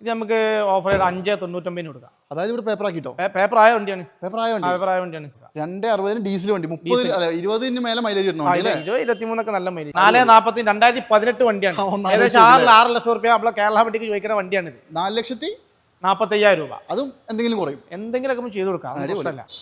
ഇത് നമുക്ക് ഓഫർ ചെയ്ത് അഞ്ച് തൊണ്ണൂറ്റൊമ്പതിന് കൊടുക്കാം. അതായത് ഇവിടെ പേപ്പർ ആക്കിട്ടോ? പേപ്പർ ആയ വണ്ടിയാണ്. പേപ്പർ ആയ വണ്ടി പേപ്പർ ആയ വണ്ടിയാണ് രണ്ട് അറുപതിന് ഡീസൽ വണ്ടി. മുപ്പത് ഇരുപതിന് മേലെ മൈലേജ് ഇരുപത് ഇരുപത്തിമൂന്നൊക്കെ നല്ല മൈലേജ് നാല് നാൽപ്പത്തി രണ്ടായിരത്തി പതിനെട്ട് വണ്ടിയാണ് ഏകദേശം ആറ് ആറ് ലക്ഷം റുപ്യ നമ്മളെ കേരള വണ്ടിക്ക് ചോദിക്കുന്ന വണ്ടിയാണിത്. നാല് ലക്ഷത്തി നാൽപ്പത്തയ്യായിരം രൂപ. അതും എന്തെങ്കിലും കുറയും? എന്തെങ്കിലുമൊക്കെ ചെയ്ത് കൊടുക്കാം.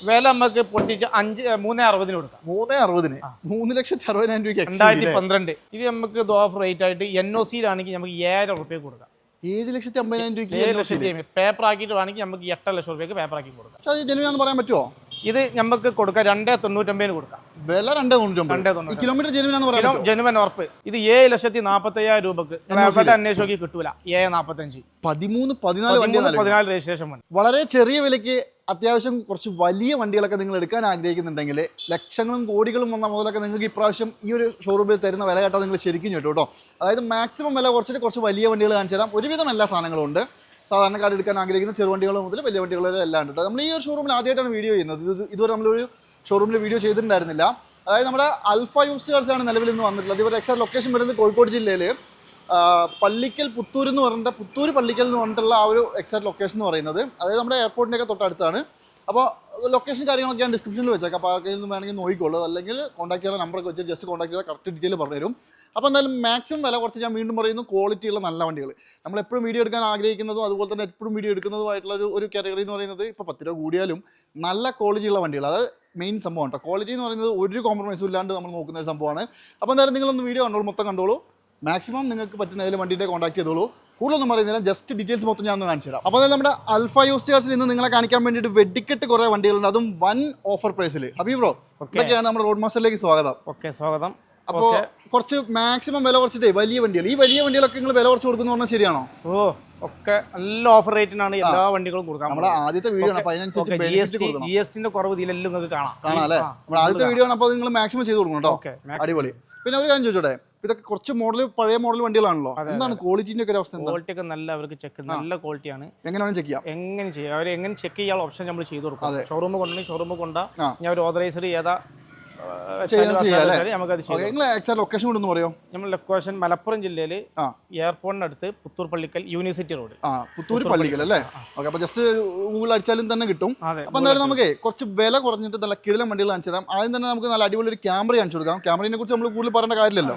വില നമുക്ക് പൊട്ടിച്ച് അഞ്ച് മൂന്ന് അറുപതിന് കൊടുക്കാം. മൂന്ന് അറുപതിന്? മൂന്ന് ലക്ഷത്തി അറുപതിനായിരം രൂപയ്ക്ക് എക്സ് രണ്ടായിരത്തി പന്ത്രണ്ട് ഇത് നമുക്ക് ഓഫർ റേറ്റ് ആയിട്ട് എൻ ഒ സിയിലാണെങ്കിൽ നമുക്ക് ഏഴായിരം റുപ്യ കൊടുക്കാം. ഏഴ് ലക്ഷത്തി അമ്പതിനായിരം രൂപയ്ക്ക് പേപ്പർ ആക്കിയിട്ട് വേണമെങ്കിൽ നമുക്ക് എട്ട് ലക്ഷം രൂപയ്ക്ക് പേപ്പർ ആക്കി കൊടുക്കാം അത് ജെനുവിനാന്ന് പറയാൻ പറ്റുമോ ഇത് നമുക്ക് കൊടുക്കാം. രണ്ടേ തൊണ്ണൂറ്റൊമ്പതിന് കൊടുക്കാം. വില രണ്ട് തൊണ്ണൂറ്റൊമ്പത്. കിലോമീറ്റർ ജെനുവിനാന്ന് പറ്റുമോ ജനുവൻ ഉറപ്പ്. ഇത് ഏഴ് ലക്ഷത്തി നാൽപ്പത്തയ്യായിരം രൂപക്ക് അന്വേഷിക്കും അന്വേഷിച്ച് നോക്കി കിട്ടൂല. ഏഴ് നാൽപ്പത്തഞ്ച് പതിമൂന്ന് പതിനാല് പതിനാല് രജിസ്ട്രേഷൻ വളരെ ചെറിയ വിലയ്ക്ക് അത്യാവശ്യം കുറച്ച് വലിയ വണ്ടികളൊക്കെ നിങ്ങൾ എടുക്കാൻ ആഗ്രഹിക്കുന്നുണ്ടെങ്കിൽ ലക്ഷങ്ങളും കോടികളും വന്ന മുതലൊക്കെ നിങ്ങൾക്ക് ഇപ്രാവശ്യം ഈ ഒരു ഷോറൂമിൽ തരുന്ന വില കേട്ടാൽ നിങ്ങൾ ശരിക്കും കേട്ടോ കേട്ടോ. അതായത് മാക്സിമം വില കുറച്ചിട്ട് കുറച്ച് വലിയ വണ്ടികൾ കാണിച്ചു തരാം. ഒരുവിധം എല്ലാ സാധനങ്ങളും ഉണ്ട്. സാധാരണക്കാർ എടുക്കാൻ ആഗ്രഹിക്കുന്ന ചെറുവണ്ടികൾ മുതൽ വലിയ വണ്ടികൾ വരെ എല്ലാം ഉണ്ട് നമ്മൾ ഈ ഒരു ഷോറൂമിൽ ആദ്യമായിട്ടാണ് വീഡിയോ ചെയ്യുന്നത്. ഇത് ഇതുവരെ നമ്മളൊരു ഷോറൂമിൽ വീഡിയോ ചെയ്തിട്ടുണ്ടായിരുന്നില്ല. അതായത് നമ്മുടെ അൽഫ യൂസ്റ്റേഴ്സാണ് നിലവിൽ ഇന്ന് വന്നിട്ടുള്ളത്. ഇവരുടെ എക്സാക്ട് ലൊക്കേഷൻ വരുന്നത് കോഴിക്കോട് ജില്ലയിൽ പള്ളിക്കൽ പുത്തൂർ എന്ന് പറഞ്ഞിട്ട് പുത്തൂർ പള്ളിക്കൽ എന്ന് പറഞ്ഞിട്ടുള്ള ആ ഒരു എക്സാക്ട് ലൊക്കേഷൻ എന്ന് പറയുന്നത്. അതായത് നമ്മുടെ എയർപോർട്ടിന്റെയൊക്കെ തൊട്ടടുത്താണ്. അപ്പോൾ ലൊക്കേഷൻ കാര്യങ്ങളൊക്കെ ഞാൻ ഡിസ്ക്രിപ്ഷനിൽ വെച്ചേക്കാം. അപ്പോൾ ആർക്കെങ്കിലും നിന്ന് വേണമെങ്കിൽ നോക്കിക്കോളൂ. അല്ലെങ്കിൽ കോൺടാക്ട് ചെയ്യുന്ന നമ്പറൊക്കെ വെച്ച് ജസ്റ്റ് കോൺടാക്ട് ചെയ്താൽ കറക്റ്റ് ഡീറ്റെയിൽ പറഞ്ഞുതരും. അപ്പോൾ എന്തായാലും മാക്സിമം വില കുറച്ച് ഞാൻ വീണ്ടും പറയുന്നു. ക്വാളിറ്റിയുള്ള നല്ല വണ്ടികൾ നമ്മൾ എപ്പോഴും വീഡിയോ എടുക്കാൻ ആഗ്രഹിക്കുന്നതും അതുപോലെ തന്നെ എപ്പോഴും വീഡിയോ എടുക്കുന്നതുമായിട്ടുള്ള ഒരു ഒരു കാറ്റഗറി എന്ന് പറയുന്നത് ഇപ്പോൾ പത്ത് രൂപ കൂടിയാലും നല്ല ക്വാളിറ്റിയുള്ള വണ്ടികൾ അത് മെയിൻ സംഭവം കേട്ടോ. ക്വാളിറ്റി എന്ന് പറയുന്നത് ഒരു കോംപ്രമൈസും ഇല്ലാണ്ട് നമ്മൾ നോക്കുന്ന ഒരു സംഭവമാണ്. അപ്പോൾ എന്തായാലും നിങ്ങളൊന്ന് വീഡിയോ കണ്ടോളൂ. മൊത്തം കണ്ടോളൂ. മാക്സിമം നിങ്ങൾക്ക് പറ്റുന്ന ഏതെങ്കിലും വണ്ടിയുടെ കോൺടാക്ട് ചെയ്തോളൂ. കൂടുതലൊന്നും പറയുന്നില്ല ജസ്റ്റ് ഡീറ്റെയിൽസ് മൊത്തം ഞാൻ ഒന്ന് കാണിച്ചു തരാം. അപ്പോൾ അതായത് നമ്മുടെ അൽഫ യൂസ്റ്റേഴ്സിൽ ഇന്ന് നിങ്ങളെ കാണിക്കാൻ വേണ്ടിയിട്ട് വെടിക്കെട്ട് കുറേ വണ്ടികളുണ്ട്. അതും വൺ ഓഫർ പ്രൈസിൽ ഹബീബ് ബ്രോ ഇതൊക്കെയാണ് നമ്മുടെ റോഡ് മാസ്റ്ററിലേക്ക് സ്വാഗതം. ഓക്കെ സ്വാഗതം. അപ്പോൾ കുറച്ച് മാക്സിമം വില കുറച്ചിട്ടേ വലിയ വണ്ടികൾ. ഈ വലിയ വണ്ടികളൊക്കെ നിങ്ങൾ വില കുറച്ച് കൊടുക്കുന്നു പറഞ്ഞാൽ ശരിയാണോ? ഓ ഒക്കെ നല്ല ഓഫർ റേറ്റിനാണ് എല്ലാ വണ്ടികളും കൊടുക്കാം നമ്മൾ ആദ്യത്തെ വീഡിയോ ആണ്. അതിനനുസരിച്ച് ജി എസ് ടിന്റെ കുറവ് ഇതിലെല്ലാം നിങ്ങൾക്ക് കാണാം. കാണാം അല്ലേ? നമ്മൾ നമ്മുടെ ആദ്യത്തെ വീഡിയോ ആണ്. അപ്പോൾ നിങ്ങൾ മാക്സിമം ചെയ്ത് കൊടുക്കണം കേട്ടോ. അടിപൊളി. പിന്നെ ഒരു കാര്യം ചോദിച്ചോട്ടെ? ഇതൊക്കെ കുറച്ച് മോഡൽ പഴയ മോഡൽ വണ്ടികളാണല്ലോ. എന്താണ് ക്വാളിറ്റിന്റെ ഒക്കെ അവസ്ഥ ക്വാളിറ്റി ഒക്കെ നല്ല അവർക്ക് ചെക്ക് നല്ല ക്വാളിറ്റിയാണ് എങ്ങനെയാണ് ചെക്ക് ചെയ്യാം. എങ്ങനെ ചെയ്യാം? അവർ എങ്ങനെ ചെക്ക് ചെയ്യാൻ ഓപ്ഷൻ നമ്മൾ ചെയ്തു കൊടുക്കും. ഷോറൂം കൊണ്ടുണ്ടെങ്കിൽ ഷോറൂം കൊണ്ടാ ഞാൻ ഒരു ഓതറൈസ്ഡ് ഏതാ ഓക്കെ ലൊക്കേഷൻ കൊണ്ടൊന്ന് പറയോ? നമ്മൾ ലൊക്കേഷൻ മലപ്പുറം ജില്ലയിൽ ആ. എയർപോർട്ടിനടുത്ത് പുത്തൂർ പള്ളിക്കൽ യൂണിവേഴ്സിറ്റി റോഡ് ആ പുത്തൂർ പള്ളിക്കൽ അല്ലേ? ഓക്കെ അപ്പോൾ ജസ്റ്റ് ഗൂഗിൾ അടിച്ചാലും തന്നെ കിട്ടും. അപ്പൊ എന്തായാലും നമുക്ക് കുറച്ച് വില കുറഞ്ഞിട്ട് നല്ല കിഴിലം വണ്ടികൾ കാണിച്ചു തരാം. ആദ്യം തന്നെ നമുക്ക് നല്ല അടിപൊളി ഒരു ക്യാമറ കാണിച്ചു കൊടുക്കാം. ക്യാമറയെ കുറിച്ച് നമ്മൾ കൂടുതൽ പറയേണ്ട കാര്യമില്ലല്ലോ.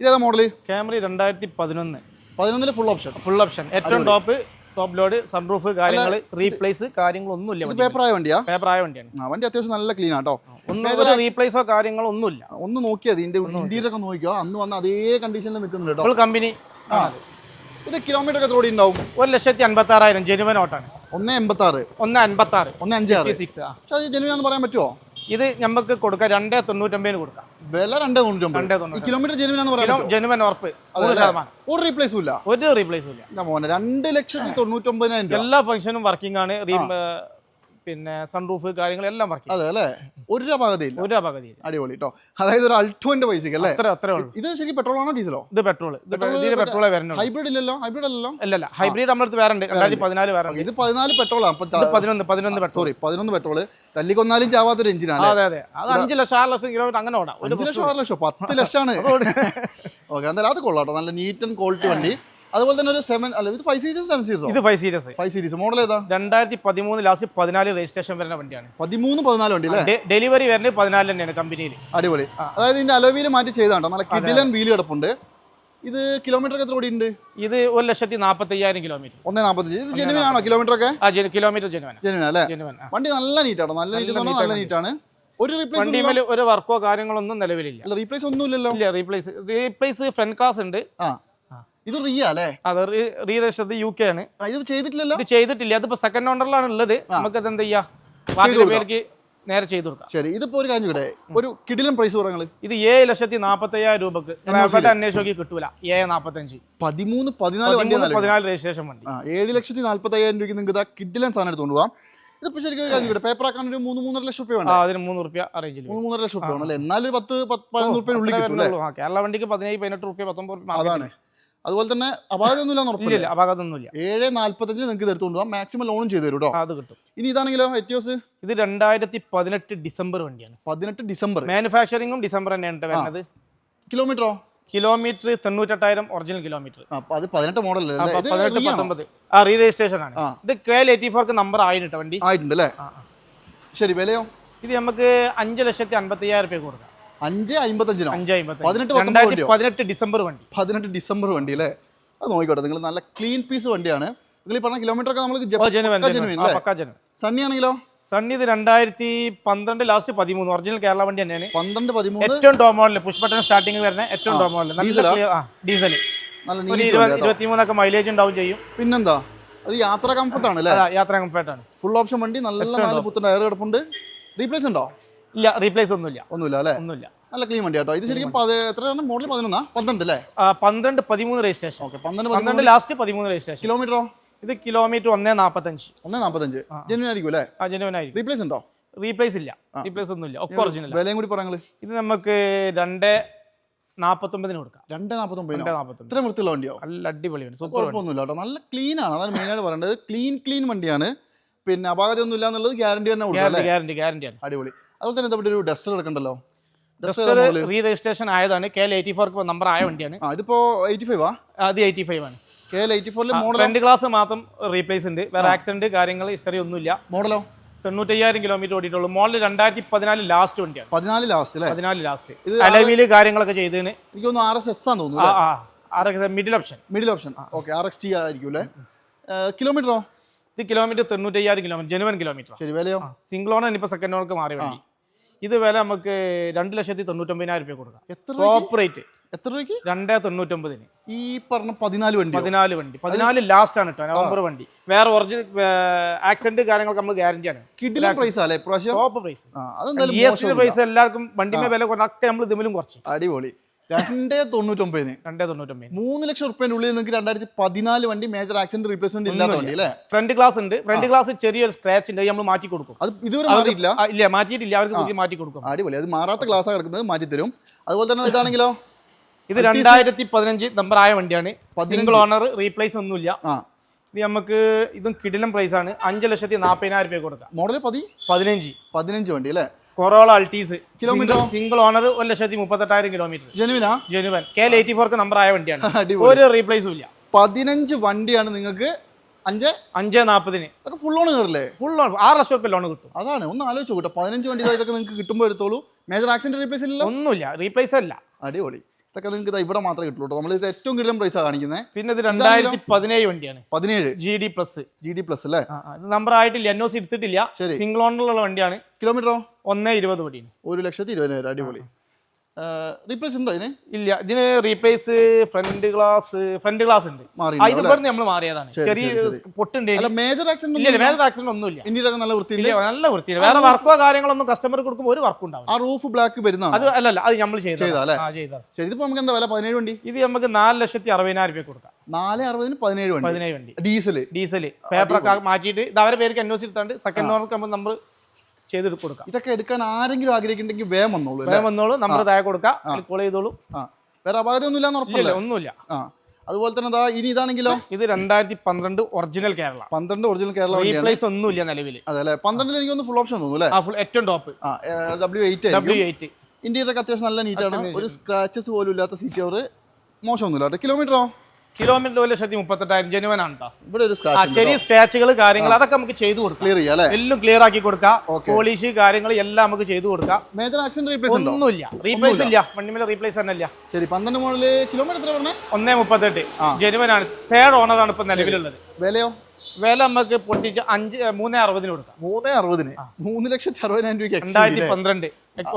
ഇതേതാ മോഡൽ ക്യാമറ രണ്ടായിരത്തി പതിനൊന്ന് പതിനൊന്നിൽ ഫുൾ ഓപ്ഷൻ ഫുൾ ഓപ്ഷൻ ഏറ്റവും ടോപ്പ് ടോപ്പ് ലോഡ് സൺറൂഫ് കാര്യങ്ങൾ റീപ്ലേസ് കാര്യങ്ങളൊന്നും ഇല്ല ആയ വണ്ടിയാ? പേപ്പർ ആയ വണ്ടിയാണ്. ആ വണ്ടി അത്യാവശ്യം നല്ല ക്ലീൻ ആട്ടോ. ഒന്നും റീപ്ലേസോ കാര്യങ്ങളോ ഒന്നുമില്ല ഒന്ന് നോക്കിയാൽ ഇതിന്റെ ഇന്ത്യയിലൊക്കെ ഒക്കെ നോക്കിയോ അന്ന് വന്ന അതേ കണ്ടീഷനിൽ നിൽക്കുന്നുണ്ട് കേട്ടോ. ഫുൾ കമ്പനി ആ ഇത് കിലോമീറ്റർ ഒക്കെ ഓടി ഉണ്ടാവും? ഒരു ലക്ഷത്തി അൻപത്തി ആറായിരം ജനുവൻ ഓട്ടാണ് ഒന്ന് എൺപത്തി ആറ് ഒന്ന് അൻപത്തി ആറ് ഒന്ന് അഞ്ച് സിക്സ് ആ. പക്ഷെ അത് ജെനുവിനാന്ന് പറയാൻ പറ്റുമോ ഇത് നമുക്ക് കൊടുക്കാം. രണ്ടേ തൊണ്ണൂറ്റൊമ്പതിന് കൊടുക്കാം. വില രണ്ടേ തൊണ്ണൂറ്റൊമ്പത്. കിലോമീറ്റർ ജെനുവിനാന്ന് ജെനുവൻ ഉറപ്പ്. ഒരു റീപ്ലേസും ഇല്ല. ഒരു റീപ്ലേസും ഇല്ല. മോനെ രണ്ട് ലക്ഷത്തി തൊണ്ണൂറ്റൊമ്പതിനായിരം എല്ലാ ഫംഗ്ഷനും വർക്കിംഗ് ആണ്. പിന്നെ സൺറൂഫ് കാര്യങ്ങളെല്ലാം വർക്ക് അതെ അല്ലേ ഒരു രൂപ പകുതിയില്ല. ഒരു പകുതി അടിപൊളി കേട്ടോ അതായത് ഒരു അൾട്ടോന്റെ പൈസക്ക് അല്ലേ? അത്ര അത്രേ ഉള്ളൂ. ഇത് ശരി പെട്രോൾ ആണോ ഡീസലോ ഇത് പെട്രോൾ ഇത് പെട്രോളേ വരുന്നുള്ളൂ ഹൈബ്രിഡ് ഇല്ലല്ലോ? ഹൈബ്രിഡ് അല്ലല്ലോ? അല്ലല്ല ഹൈബ്രിഡ് നമ്മുടെ അടുത്ത് വേറെ ഉണ്ട് രണ്ടായിരത്തി പതിനാല് വേറെ ഇത് പതിനാല് പെട്രോൾ പതിനൊന്ന് പതിനൊന്ന് പെട്രോൾ സോറി പതിനൊന്ന് പെട്രോൾ തല്ലിക്കൊന്നാലും ചാവാത്തൊരു എഞ്ചിനാണ് അതെ അതെ. അത് അഞ്ച് ലക്ഷം ആറ് ലക്ഷം കിലോമീറ്റർ അങ്ങനെ ഓടാം. ഒരു ലക്ഷം ആറ് ലക്ഷം പത്ത് ലക്ഷമാണ്. ഓക്കെ എന്തായാലും അത് കൊള്ളാട്ടോ നല്ല നീറ്റ് ആൻഡ് ക്വാളിറ്റി വണ്ടി. അതുപോലെ തന്നെ ഒരു സെവൻ അല്ല ഇത് ഫൈവ് സീരീസ് സെവൻ സീരീസ് ഇത് five series five series model ഏതാ? രണ്ടായിരത്തി പതിമൂന്ന് ലാസ്റ്റ് പതിനാല് രജിസ്ട്രേഷൻ വരുന്ന വണ്ടിയാണ്. പതിമൂന്ന് പതിനാല് വണ്ടി അല്ലേ? ഡെലിവറി വരുന്നത് പതിനാല് തന്നെയാണ് കമ്പനിയിൽ അടിപൊളി. അതായത് ഇതിന്റെ അലോവീൽ മാറ്റി ചെയ്താണ്ടോ നല്ല കിഡിലൻ വീൽ കിടപ്പുണ്ട്. ഇത് കിലോമീറ്റർ എത്ര ഓടിയുണ്ട് ഇത് ഒരു ലക്ഷത്തി നാൽപ്പത്തി അയ്യായിരം കിലോമീറ്റർ ഒന്നേ നാൽപ്പത്തഞ്ച് ഇത് ജെനുവിൻ ആണോ? കിലോമീറ്റർ ഒക്കെ? ആ കിലോമീറ്റർ ജെനുവൻ ജെനുവൻ അല്ലേ? ജെനുവൻ വണ്ടി നല്ല നീറ്റ് ആട്ടോ നല്ല നീറ്റ് നല്ല നീറ്റാണ് ഒരു റീപ്ലേസ് ഒരു വർക്കോ കാര്യങ്ങളൊന്നും നിലവിലില്ല. റീപ്ലേസ് ഒന്നും ഇല്ലല്ലോ ഇല്ല റീപ്ലേസ് റീപ്ലേസ് ഫ്രണ്ട് കാസ് ഉണ്ട്. ആ. ഇത് റിയ അല്ലേ? അത് റീ രജിസ്റ്റർ യു കെ ആണ്. ഇത് ചെയ്തിട്ടില്ലല്ലോ? ഇത് ചെയ്തിട്ടില്ല. അതിപ്പോ സെക്കൻഡ് ഓണറിലാണ് ഉള്ളത്. നമുക്ക് അത് എന്ത് ചെയ്യാം? പേർക്ക് നേരെ ചെയ്തു കൊടുക്കാം. ശരി ഇതിപ്പോ ഒരു കാര്യം ഇവിടെ ഒരു കിടിലൻ പ്രൈസ് പറയുന്നത് ഇത് ഏഴ് ലക്ഷത്തി നാപ്പത്തി അയ്യായിരം രൂപക്ക് അന്വേഷിച്ചോക്കി കിട്ടൂല. ഏഴ് നാപ്പത്തഞ്ച്. പതിമൂന്ന് പതിനാല് വണ്ടി പതിനാല് രജിസ്ട്രേഷൻ വണ്ടി. ഏഴ് ലക്ഷത്തി നാല്പത്തി അയ്യായിരം രൂപയ്ക്ക് നിങ്ങൾക്ക് കിഡിലൻ സാധനം എടുത്തുകൊണ്ട് പോകാം ഇതിപ്പോ ശരിക്കും ഒരു കാര്യം പേപ്പർ ആക്കാൻ ഒരു മൂന്ന് മൂന്നര ലക്ഷം രൂപ അതിന് മൂന്ന് റുപ്യ അറേഞ്ച് മൂന്ന് മൂന്നര ലക്ഷം രൂപ എന്നാലും പത്ത് പത്ത് പതിനൊന്ന് റുപ്യ ഉള്ളിൽ കേരള വണ്ടിക്ക് പതിനേഴ് പതിനെട്ട് റുപ്യ പത്തൊമ്പത് അതാണ്. അതുപോലെ തന്നെ അപാകതൊന്നുമില്ല ഉറപ്പില്ല? ഇല്ല അപകടമൊന്നുമില്ല ഏഴ് നാല്പത്തഞ്ച് നിങ്ങൾക്ക് ഇത് എടുത്തുകൊണ്ട് പോകാം മാക്സിമം ലോണും ചെയ്തു തരും കേട്ടോ അത് കിട്ടും. ഇനി ഇതാണെങ്കിലോ എറ്റിയോസ് ഇത് രണ്ടായിരത്തി പതിനെട്ട് ഡിസംബർ വണ്ടിയാണ്. പതിനെട്ട് ഡിസംബർ. മാനുഫാക്ചറിങ്ങും ഡിസംബർ തന്നെയാണ് വേണ്ടത് വരുന്നത്. കിലോമീറ്ററോ കിലോമീറ്റർ തൊണ്ണൂറ്റെട്ടായിരം ഒറിജിനൽ കിലോമീറ്റർ അത് പതിനെട്ട് മോഡൽ പതിനെട്ട്? പത്തൊമ്പത്. ആ റീ രജിസ്ട്രേഷൻ ആണ്. ഇത് കെ എൽ എയ്റ്റി ഫോർക്ക് നമ്പർ ആയിട്ടുണ്ട് വണ്ടി. ആയിട്ടുണ്ട് അല്ലേ. ശരി വിലയോ? ഇത് നമുക്ക് അഞ്ച് ലക്ഷത്തി അൻപത്തി അയ്യായിരം രൂപ കൊടുക്കാം. അഞ്ച് അമ്പത്തഞ്ചിനോ? പതിനെട്ട്? പതിനെട്ട് ഡിസംബർ വണ്ടി. പതിനെട്ട് ഡിസംബർ വണ്ടി അല്ലേ അത് നോക്കിക്കോട്ടെ നിങ്ങൾ നല്ല ക്ലീൻ പീസ് വണ്ടിയാണ്. നിങ്ങൾ ഈ പറഞ്ഞ കിലോമീറ്റർ ഒക്കെ നമ്മൾ. സണ്ണി ആണെങ്കിലോ? സണ്ണി ഇത് രണ്ടായിരത്തി പന്ത്രണ്ട് ലാസ്റ്റ് പതിമൂന്ന്. ഒറിജിനൽ കേരള വണ്ടി തന്നെയാണ്. പന്ത്രണ്ട് പതിമൂന്ന്. ഏറ്റവും top model push button starting വരുന്ന ഏറ്റവും ടോ മോഡൽ നല്ല ഡീസൽ ഇരുപത്തിമൂന്നൊക്കെ മൈലേജ് ഉണ്ടാവും ചെയ്യും. പിന്നെന്താ? അത് യാത്ര കംഫർട്ട് ആണ് അല്ലേ യാത്ര കംഫർട്ട് ആണ്. ഫുൾ ഓപ്ഷൻ വണ്ടി നല്ല നാല് പുത്തൻ ടയർ കിടപ്പുണ്ട്. റീപ്ലേസ് ഉണ്ടോ? ഇല്ല റീപ്ലേസ് ഒന്നുമില്ല. ഒന്നുമില്ല അല്ലേ? ഒന്നുമില്ല. നല്ല ക്ലീൻ വണ്ടി കേട്ടോ ഇത് ശരിക്കും എത്രയാണ് മോഡൽ പതിനൊന്നാ? പന്ത്രണ്ട് അല്ലേ? പന്ത്രണ്ട് പതിമൂന്ന് രജിസ്ട്രേഷൻ ഓക്കെ പന്ത്രണ്ട് പന്ത്രണ്ട് ലാസ്റ്റ് പതിമൂന്ന് രജിസ്ട്രേഷൻ കിലോമീറ്ററോ ഇത് കിലോമീറ്റർ ഒന്നേ നാപ്പത്തഞ്ച്. ഒന്നേ നാൽപ്പത്തഞ്ച് ജെന്യൂൻ ആയിരിക്കും അല്ലേ? ആ ജനുവൻ ആയിരിക്കും. റീപ്ലേസ് ഉണ്ടോ? റീപ്ലേസ് ഇല്ല. റീപ്ലേസ് ഒന്നുമില്ല. ഒക്കെ ഒറിജിനൽ വിലയും കൂടി പറയാങ്ങൾ ഇത് നമുക്ക് രണ്ട് നാപ്പത്തൊമ്പതിന് കൊടുക്കാം. രണ്ട് നാൽപ്പത്തൊമ്പത് ഇത്ര വൃത്തിയുള്ള വണ്ടിയോ? നല്ല അടിപൊളിയാണ്. കുഴപ്പമൊന്നുമില്ല കേട്ടോ നല്ല ക്ലീൻ ആണ്. അതാണ് മെയിനായിട്ട് പറയേണ്ടത്. ക്ലീൻ ക്ലീൻ വണ്ടിയാണ്. പിന്നെ അപാകത ഒന്നും ഇല്ല എന്നുള്ളത് ഗ്യാരണ്ടി തന്നെ കൊടുക്കും ഗ്യാരണ്ടി ഗ്യാരണ്ടി ആണ്. അടിപൊളി. അതുപോലെ തന്നെ ഇവിടെ ഒരു ഡസ്റ്റർ എടുക്കണ്ടല്ലോ ഡസ്റ്റർ റീ രജിസ്ട്രേഷൻ ആയതാണ്. K L eighty four number ആയ വണ്ടിയാണ്. ഇതിപ്പോ എയ്റ്റി ഫൈവ് അത് എയ്റ്റി ഫൈവ് ആണ്. കെ എൽ എയ്റ്റി ഫോറിൽ മോഡൽ രണ്ട് ക്ലാസ് മാത്രം റീപ്ലേസ് ഉണ്ട്. വേറെ ആക്സിഡന്റ് കാര്യങ്ങൾ ഹിസ്റ്ററി ഒന്നുമില്ല. മോഡലോ തൊണ്ണൂറ്റയ്യായിരം കിലോമീറ്റർ ഓടിയിട്ടുള്ളൂ. മോഡൽ രണ്ടായിരത്തി പതിനാല് ലാസ്റ്റ് വണ്ടിയാണ്. പതിനാല് ലാസ്റ്റ് അല്ലേ പതിനാല് ലാസ്റ്റ് ഇത് അലവിൽ കാര്യങ്ങളൊക്കെ ചെയ്തതിന് എനിക്ക് തോന്നുന്നു ആർ എസ് എസ് ആണ് തോന്നുന്നു middle option middle option okay R X T ആയിരിക്കും അല്ലേ കിലോമീറ്ററോ ഇത് കിലോമീറ്റർ തൊണ്ണൂറ്റയ്യായിരം കിലോമീറ്റർ ജനുവൻ കിലോമീറ്റർ ശരി വിലയോ? സിംഗിൾ ഓണർ ഇപ്പൊ സെക്കൻഡ് ഓണർക്ക് മാറി വണ്ടി. ഇത് വില നമുക്ക് രണ്ട് ലക്ഷത്തി തൊണ്ണൂറ്റൊമ്പതിനായിരം രൂപ കൊടുക്കാം. എത്ര ടോപ്പ് റേറ്റ് എത്ര രൂപയ്ക്ക്? രണ്ടേ തൊണ്ണൂറ്റൊമ്പതിന്. ഈ പറഞ്ഞ പതിനാല് വണ്ടി പതിനാല് വണ്ടി. പതിനാല് ലാസ്റ്റ് ആണ് കേട്ടോ നവംബർ വണ്ടി. വേറെ ഒറിജിനൽ ആക്സിഡന്റ് കാര്യങ്ങളൊക്കെ നമ്മൾ ഗ്യാരണ്ടി ആണ്. കിഡിലും പ്രൈസ് അല്ലേ ടോപ്പ് പ്രൈസ് പ്രൈസ് എല്ലാവർക്കും വണ്ടിമേ വില കുറഞ്ഞൊക്കെ നമ്മൾ ഇതിലും കുറച്ച്. അടിപൊളി. രണ്ടേ തൊണ്ണൂറ്റൊമ്പതിന്. രണ്ടേ തൊണ്ണൂറ്റൊമ്പതിന്. മൂന്ന് ലക്ഷം റുപ്യന്റെ ഉള്ളിൽ നിങ്ങൾക്ക് രണ്ടായിരത്തി പതിനാല് വണ്ടി മേജർ ആക്സിഡന്റ് റീപ്ലേസ്മെന്റ് ഇല്ലാത്ത വണ്ടി അല്ലേ ഫ്രണ്ട് ഗ്ലാസ് ഉണ്ട്. ഫ്രണ്ട് ഗ്ലാസ് ചെറിയൊരു സ്ക്രാച്ച് ഉണ്ട്. നമ്മൾ മാറ്റി കൊടുക്കും. അത് ഇതുവരെ മാറിയിട്ടില്ല? ആ, ഇല്ല മാറ്റിയിട്ടില്ല. അവർക്ക് പുതിയ മാറ്റി കൊടുക്കും. അടിപൊളി. അത് മാറാത്ത ഗ്ലാസ് കിടക്കുന്നത് മാറ്റി തരും. അതുപോലെ തന്നെ ഇതാണെങ്കിലോ? ഇത് രണ്ടായിരത്തി പതിനഞ്ച് നമ്പർ ആയ വണ്ടിയാണ്. സിംഗിൾ ഓണർ റീപ്ലേസ് ഒന്നുമില്ല. ഇത് നമുക്ക് ഇതും കിടിലം പ്രൈസ് ആണ്. അഞ്ച് ലക്ഷത്തി നാൽപ്പതിനായിരം രൂപ കൊടുക്കാം. മോഡൽ പതി? പതിനഞ്ച്. പതിനഞ്ച് വണ്ടി അല്ലേ? Corolla Altis kilometre single owner ഒരു ലക്ഷത്തി മുപ്പത്തെട്ടായിരം കിലോമീറ്റർ ജനുവിനാ ജനുവൻ കെ എൽ എയ്റ്റി ഫോർക്ക് നമ്പർ ആയ വണ്ടിയാണ്. ഒരു റീപ്ലേസും ഇല്ല. പതിനഞ്ച് വണ്ടിയാണ് നിങ്ങൾക്ക് അഞ്ച്? അഞ്ച് നാൽപ്പതിന് അതൊക്കെ ഫുൾ ഓൺ കയറില്ലേ ഫുൾ ലോൺ ആറ് ലക്ഷം റുപ്യ ലോൺ കിട്ടും. അതാണ്. ഒന്ന് ആലോചിച്ച് കൂട്ടോ പതിനഞ്ച് വണ്ടി ഇതൊക്കെ നിങ്ങൾക്ക് കിട്ടുമ്പോൾ എടുത്തോളൂ. മേജർ ആക്സിഡന്റ് റീപ്ലേസ് ഇല്ല ഒന്നുമില്ല. റീപ്ലേസ് അല്ല. അടിപൊളി. ഇതൊക്കെ നിങ്ങൾക്ക് ഇവിടെ മാത്രമേ കിട്ടുള്ളൂ കേട്ടോ. നമ്മൾ ഇത് ഏറ്റവും കിട്ടുന്ന പ്രൈസാണ് കാണിക്കുന്നത് പിന്നെ ഇത് രണ്ടായിരത്തി പതിനേഴ് വണ്ടിയാണ്. പതിനേഴ്. G D plus G D plus അല്ലേ? നമ്പർ ആയിട്ടില്ല. എൻ ഒ സി എടുത്തിട്ടില്ല. സിംഗിൾ ഓണറിലുള്ള വണ്ടിയാണ്. കിലോമീറ്ററോ ഒന്നേ ഇരുപത് വണ്ടിയാണ് ഒരു ലക്ഷത്തി ഇരുപതിനായിരം അടിപൊളി. റീപ്ലേസ് ഉണ്ടോ ഇതിന്? ഇല്ല ഇതിന് replace front glass front glass ഉണ്ട്. ഇത് പറഞ്ഞ് നമ്മൾ മാറിയതാണ്. ചെറിയ പൊട്ടുണ്ട് അല്ല മേജർ ആക്സിഡന്റ് ഇല്ല മേജർ ആക്സിഡന്റ് ഒന്നുമില്ല. ഇന്ത്യയിലൊക്കെ നല്ല വൃത്തിയില്ല നല്ല വൃത്തി വേറെ വർക്കോ കാര്യങ്ങളൊന്നും കസ്റ്റമർ കൊടുക്കുമ്പോൾ ഒരു വർക്ക് ഉണ്ടാവും ആ റൂഫ് ബ്ലാക്ക് വരുന്ന അത് അല്ലല്ല അത് നമ്മൾ ചെയ്താ ചെയ്താ അല്ലേ? ആ ചെയ്താ ശരി ഇതിപ്പോ നമുക്ക് എന്താ വില? പതിനേഴ് വണ്ടി? ഇത് നമുക്ക് നാല് ലക്ഷത്തി അറുപതിനായിരം രൂപ കൊടുക്കാം. നാല് അറുപതിന് പതിനേഴ് വണ്ടി. പതിനേഴ് വണ്ടി. ഡീസൽ ഡീസൽ പേപ്പറൊക്കെ മാറ്റിയിട്ട് ഇത് അവരെ പേർക്ക് എൻ ഒ സി എടുത്താണ്ട് സെക്കൻഡ് ഓണർക്ക് നമ്മൾ നമ്പർ ചെയ്ത് കൊടുക്കാം. ഇതൊക്കെ എടുക്കാൻ ആരെങ്കിലും ആഗ്രഹിക്കുന്നുണ്ടെങ്കിൽ വേഗം വന്നോളൂ വേഗം വന്നോളൂ നമ്പർ താഴെ കൊടുക്കാം കോൾ ചെയ്തോളൂ. ആ. വേറെ അപാകത ഒന്നും ഇല്ലാന്ന് ഇല്ല ഉറപ്പല്ലേ ഒന്നുമില്ല. ആ. അതുപോലെ തന്നെ ദാ ഇനി ഇതാണെങ്കിലോ? ഇത് രണ്ടായിരത്തി പന്ത്രണ്ട് ഒറിജിനൽ കേരള പന്ത്രണ്ട് ഒറിജിനൽ കേരള പ്ലേസ് റീപ്ലേസ് ഒന്നുമില്ല നിലവിൽ അതെ അല്ലേ? പന്ത്രണ്ടിൽ എനിക്ക് ഒന്ന് ഫുൾ ഓപ്ഷൻ തോന്നുന്നു അല്ലേ? ഏറ്റവും top W eight W eight ഇന്ത്യയിലൊക്കെ അത്യാവശ്യം നല്ല നീറ്റാണ് ഒരു സ്ക്രാച്ചസ് പോലും ഇല്ലാത്ത സീറ്റ് അവർ മോശമൊന്നുമില്ല കിലോമീറ്ററോ കിലോമീറ്റർ ഒരു ലക്ഷത്തി മുപ്പത്തെട്ടായിരം ജനുവൻ ആണ് ഇവിടെ ഒരു ചെറിയ സ്ക്രാച്ചുകൾ കാര്യങ്ങൾ അതൊക്കെ നമുക്ക് ചെയ്തു കൊടുക്കാം. ക്ലിയർ ചെയ്യാം എല്ലാം ക്ലിയർ ആക്കി കൊടുക്കാം. പോളിഷ് കാര്യങ്ങൾ എല്ലാം നമുക്ക് ചെയ്തു കൊടുക്കാം. മേജർ ആക്സിഡന്റ് റീപ്ലേസ് ഒന്നുമില്ല. റീപ്ലേസ് ഇല്ല. വണ്ടിമേലെ റീപ്ലേസ് തന്നെ ഇല്ല. ശരി പന്ത്രണ്ട് മോഡൽ കിലോമീറ്റർ ഒന്നേ മുപ്പത്തെട്ട്. ജനുവൻ ആണ്. തേർഡ് ഓണർ ആണ് ഇപ്പൊ നിലവിലുള്ളത്. വിലയോ? വില നമുക്ക് പൊട്ടിച്ച് അഞ്ച് മൂന്നേ അറുപതിന് കൊടുക്കാം. മൂന്ന് അറുപതിന്? മൂന്ന് ലക്ഷത്തി അറുപതിനായിരം രൂപയ്ക്ക് രണ്ടായിരത്തി പന്ത്രണ്ട്.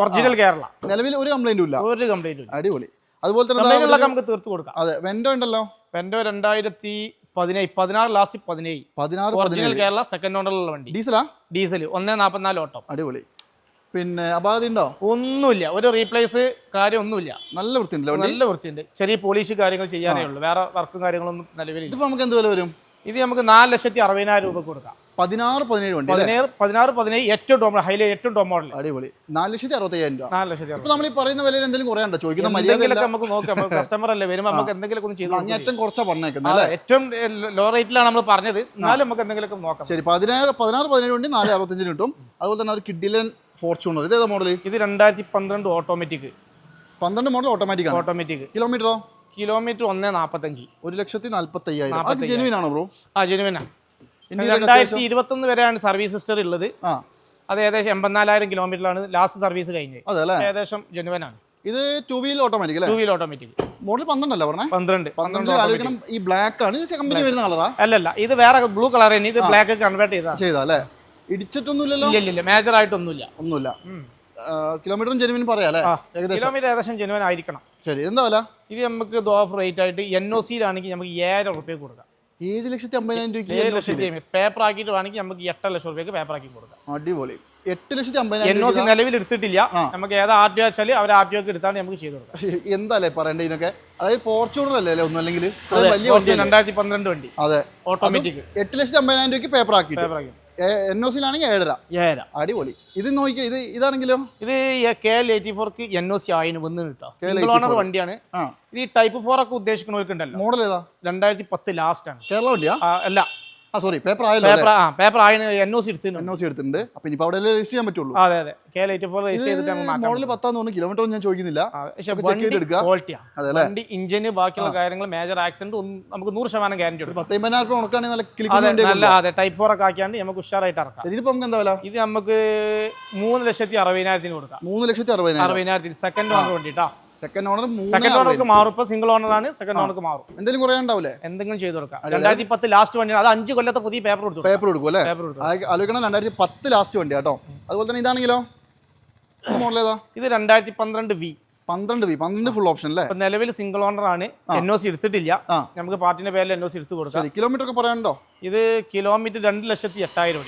ഒറിജിനൽ കേരള നിലവിൽ ഒരു കംപ്ലൈന്റും ഇല്ല. ഒരു കംപ്ലൈന്റും അടിപൊളി. അതുപോലെ തന്നെ നമുക്ക് തീർത്ത് കൊടുക്കാം. അതെ വെൻഡോ ഉണ്ടല്ലോ. വെൻഡോ രണ്ടായിരത്തി പതിനേഴ് പതിനാറ് ലാസ്റ്റ് പതിനേഴ്. പതിനാറ് ഒറിജിനൽ കേരള സെക്കൻഡ് ഓണറിലുള്ള വണ്ടി. ഡീസലാ ഡീസൽ ഒന്നേ നാൽപ്പത്തിനാല് ഓട്ടം. അടിപൊളി. പിന്നെ അപാകത ഉണ്ടോ? ഒന്നുമില്ല. ഒരു റീപ്ലേസ് കാര്യം ഒന്നുമില്ല. നല്ല വൃത്തിയുണ്ടല്ലോ വണ്ടി? നല്ല വൃത്തിയുണ്ട്. ചെറിയ പോളിഷ് കാര്യങ്ങൾ ചെയ്യാനേ ഉള്ളൂ. വേറെ വർക്കും കാര്യങ്ങളൊന്നും നിലവിലില്ല. ഇപ്പൊ നമുക്ക് എന്ത് വില വരും? ഇത് നമുക്ക് നാല് ലക്ഷത്തി അറുപതിനായിരം രൂപ കൊടുക്കാം. പതിനാറ് പതിനേഴ് വണ്ടി അല്ലേ? പതിനേഴ് പതിനാറ് പതിനേഴ് ഏറ്റവും ടോപ്പ് ഹൈലൈറ്റ് ഏറ്റവും ടോപ്പ് മോഡൽ അടിപൊളി. നാല് ലക്ഷത്തി അറുപത്തയ്യായിരം രൂപ. നാല് ലക്ഷത്തി ഇപ്പൊ നമ്മൾ ഈ പറയുന്ന വിലയിൽ എന്തെങ്കിലും കുറയാണ്ടോ ചോദിക്കുന്ന മര്യാദയിലൊക്കെ നമുക്ക് നോക്കാം. കസ്റ്റമർ അല്ലേ വരുമ്പോൾ നമുക്ക് എന്തെങ്കിലും ഒന്ന് ചെയ്തു. അങ്ങേറ്റം കുറച്ചാ പറഞ്ഞേക്കുന്നത് ഏറ്റവും ലോ റേറ്റിലാണ് നമ്മൾ പറഞ്ഞത്. എന്നാലും നമുക്ക് എന്തെങ്കിലും നോക്കാം. ശരി പതിനാറ് പതിനാറ് പതിനേഴ് വണ്ടി നാല് അറുപത്തഞ്ചിന് കിട്ടും. അതുപോലെ തന്നെ ഒരു കിഡിലൻ ഫോർച്യൂണർ. ഇതേതാ മോഡൽ ഇത് രണ്ടായിരത്തി പന്ത്രണ്ട് ഓട്ടോമാറ്റിക് പന്ത്രണ്ട് മോഡൽ ഓട്ടോമാറ്റിക് ഓട്ടോമാറ്റിക് കിലോമീറ്ററോ കിലോമീറ്റർ ഒന്ന് നാൽപ്പത്തഞ്ച് ഒരു ലക്ഷത്തി നാൽപ്പത്തി അയ്യായിരം. ജെനുവിൻ ആണോ ബ്രോ ആ ജെനുവനാ ഇന്ത്യയിലൊക്കെ രണ്ടായിരത്തി ഇരുപത്തൊന്ന് വരെയാണ് സർവീസ് ഹിസ്റ്ററി ഉള്ളത്. അത് ഏകദേശം എൺപത്തിനാലായിരം കിലോമീറ്ററിലാണ് ലാസ്റ്റ് സർവീസ് കഴിഞ്ഞത്. ഏകദേശം ജെനുവനാണ് ഇത് two wheel automatic two wheel automatic model പന്ത്രണ്ടല്ലേ പറഞ്ഞേ? പന്ത്രണ്ട്. പന്ത്രണ്ട് ഈ ബ്ലാക്ക് ആണ് കമ്പനി വരുന്ന കളറാ അല്ലല്ല ഇത് വേറെ ബ്ലൂ കളർ തന്നെ ഇത് ബ്ലാക്ക് കൺവേർട്ട് ചെയ്താ ചെയ്താ അല്ലേ? ഇടിച്ചിട്ടൊന്നുമില്ലല്ലോ? ഇല്ല ഇല്ല ഇല്ല മേജർ ആയിട്ടൊന്നുമില്ല. ഒന്നുമില്ല. കിലോമീറ്ററും ജെനുവിൻ പറയാം അല്ലേ ഏകദേശം. കിലോമീറ്റർ ഏകദേശം ജെനുവൻ ആയിരിക്കണം. ശരി എന്താ വില? ഇത് നമുക്ക് ഇത് ഓഫ് റേറ്റ് ആയിട്ട് എൻ ഒ സിയിലാണെങ്കിൽ നമുക്ക് ഏഴര റുപ്യ കൊടുക്കാം. ഏഴ് ലക്ഷത്തി അമ്പതിനായിരം രൂപയ്ക്ക് ഏഴ് ലക്ഷത്തി പേപ്പർ ആക്കിയിട്ട് വേണമെങ്കിൽ നമുക്ക് എട്ട് ലക്ഷം റുപ്യക്ക് പേപ്പർ ആക്കി കൊടുക്കാം. അടിപൊളി. എട്ട് ലക്ഷത്തി അമ്പതിനായിരം എൻ ഒ സി നിലവിൽ എടുത്തിട്ടില്ല. നമുക്ക് ഏതാ ആർ ടി വെച്ചാൽ അവർ ആർ ടി ഒക്കെ എടുത്താണ് നമുക്ക് ചെയ്ത് കൊടുക്കാം. എന്താല്ലേ പറയണ്ടേ ഇതിനൊക്കെ? അതായത് ഫോർച്യൂണർ അല്ലേ അല്ലേ ഒന്നല്ലെങ്കിൽ വലിയ വണ്ടി രണ്ടായിരത്തി പന്ത്രണ്ട് വണ്ടി. അതെ. ഓട്ടോമാറ്റിക് എട്ട് ലക്ഷത്തി അമ്പതിനായിരം രൂപയ്ക്ക് പേപ്പർ ആക്കി പേപ്പർ ആക്കി. എൻ ഒ സിയിലാണെങ്കിൽ ഏഴര. ഏഴര. അടിപൊളി. ഇത് നോക്കിയാൽ ഇത് ഇതാണെങ്കിലോ? ഇത് കെ എൽ എയ്റ്റി ഫോർക്ക് എൻ ഒ സി ആയിന് വന്ന് കിട്ടാം സിംഗിൾ ഓണർ വണ്ടിയാണ്. ഇത് ഈ ടൈപ്പ് ഫോർ ഒക്കെ ഉദ്ദേശിക്കുന്നവർക്ക് ഉണ്ടല്ലോ. മോഡൽ ഏതാ? രണ്ടായിരത്തി പത്ത് ലാസ്റ്റ് ആണ്. കേരള വണ്ടിയാ? അല്ല. ആ സോറി പേപ്പർ ആയല്ലോ പേപ്പർ ആ പേപ്പർ ആയിന് എൻ ഒ സി എടുത്തിട്ടുണ്ട്. എൻ ഒ സി എടുത്തിട്ടുണ്ട്. അപ്പൊ ഇനിയിപ്പോ അവിടെ രജിസ്റ്റർ ചെയ്യാൻ പറ്റുള്ളൂ? അതെ അതെ. K L eighty four register ചെയ്തിട്ട് മോഡൽ പത്താന്ന് തോന്നുന്നു. കിലോമീറ്റർ ഒന്നും ഞാൻ ചോദിക്കുന്നില്ല. വണ്ടി ക്വാളിറ്റിയാണ് ഇഞ്ചിന് ബാക്കിയുള്ള കാര്യങ്ങൾ മേജർ ആക്സിഡന്റ് നമുക്ക് നൂറ് ശതമാനം ഗ്യാരണ്ടി കൊടുക്കും. പത്തമ്പതിനായിരം രൂപ ഉണക്കാണെങ്കിൽ നല്ല ക്ലിക്ക് നല്ല അതെ. ടൈപ്പ് ഫോർ ഒക്കെ ആക്കിയാണ്ട് നമുക്ക് ഉഷാറായിട്ട് ഇറക്കാം. ഇതിപ്പോ നമുക്ക് എന്താ വില? ഇത് നമുക്ക് മൂന്ന് ലക്ഷത്തി അറുപതിനായിരത്തിന് കൊടുക്കാം. മൂന്ന് ലക്ഷത്തി അറുപതിനായിരം. അറുപതിനായിരത്തിന് സെക്കൻഡ് ഓണർ വേണ്ടിട്ടാ സെക്കൻഡ് ഓണർ സെക്കൻഡ് ഓണർക്ക് മാറും. ഇപ്പൊ സിംഗിൾ ഓണർ ആണ്. സെക്കൻഡ് ഓണർക്ക് മാറും. എന്തെങ്കിലും ഉണ്ടാവില്ലേ? എന്തെങ്കിലും ചെയ്ത് കൊടുക്കാം. രണ്ടായിരത്തി പത്ത് ലാസ്റ്റ് വണ്ടിയാണ് അത് അഞ്ച് കൊല്ലത്തെ പുതിയ പേപ്പർ കൊടുത്തു. പേപ്പർ കൊടുക്കും അല്ലേ ആലോചിക്കണം രണ്ടായിരത്തി പത്ത് ലാസ്റ്റ് വണ്ടി കേട്ടോ അതുപോലെ തന്നെ ഇതാണെങ്കിലോ? മോഡൽ ഏതാ? ഇത് രണ്ടായിരത്തി പന്ത്രണ്ട് വി പന്ത്രണ്ട് വി പന്ത്രണ്ട് ഫുൾ ഓപ്ഷൻ അല്ലേ? നിലവിൽ സിംഗിൾ ഓണർ ആണ്. എൻ ഒ സി എടുത്തിട്ടില്ല. നമുക്ക് പാർട്ടിന്റെ പേരിൽ എൻ ഒ സി എടുത്ത് കൊടുക്കാം. കിലോമീറ്റർ ഒക്കെ പറയാനുണ്ടോ? ഇത് കിലോമീറ്റർ രണ്ട് ലക്ഷത്തി എട്ടായിരം